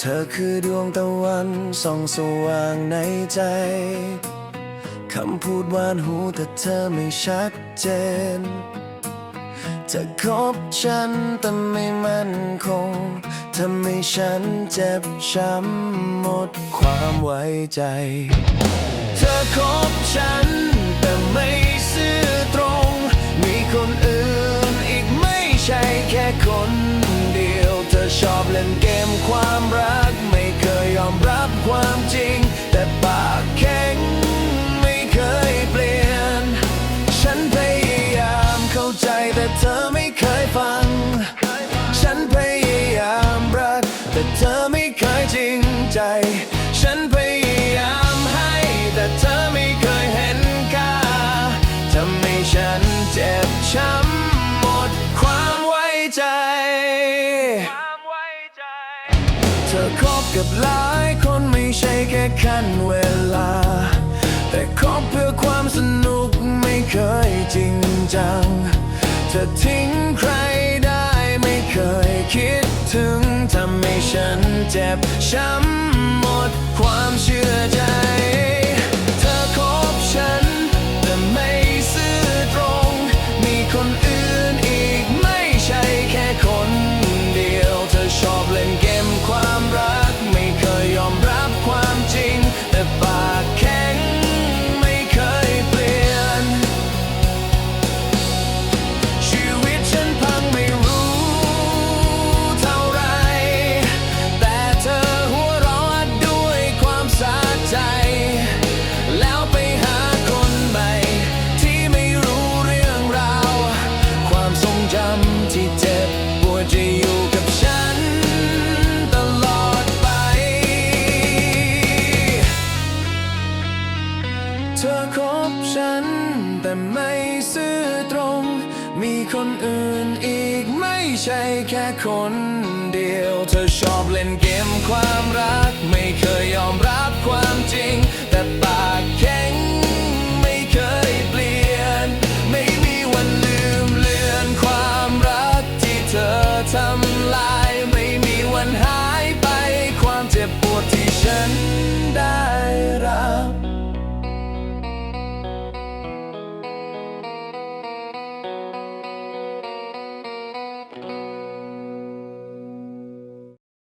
เธอคือดวงตะวันส่องสว่างในใจ คำพูดหวานหูแต่เธอไม่ชัดเจน เธอคบฉันแต่ไม่มั่นคงทำให้ฉันเจ็บช้ำหมดความไว้ใจ เธอคบฉันแต่ไม่ซื่อตรง มีคนอื่นอีกไม่ใช่แค่คนเดียว เธอชอบเล่นเกมความรัก ความจริง แต่ปากแข็งไม่เคยเปลี่ยน ฉันพยายามเข้าใจแต่เธอไม่เคยฟัง ฉันพยายามรัก แต่เธอไม่เคยจริงใจ ฉันพยายามให้แต่เธอไม่เคยเห็นค่าทำให้ฉันเจ็บช้ำหมดความไว้ใจ เธอคบกับหลายคน ใช่แค่ขั้นเวลา แต่คบเพื่อความสนุกไม่เคยจริงจัง จะทิ้งใครได้ไม่เคยคิดถึงทำให้ฉันเจ็บช้ำหมดความเชื่อใจ บฉัน แต่ไม่ซื่อตรง มีคนอื่นอีกไม่ใช่แค่คนเดียว เธอชอบเล่นเกมความรัก ไม่เคยยอมรับความจริง แต่ปากแข็งไม่เคยเปลี่ยน ไม่มีวันลืมเลือนความรักที่เธอทำลาย ไม่มีวันหายไปความเจ็บปวดที่ฉันได้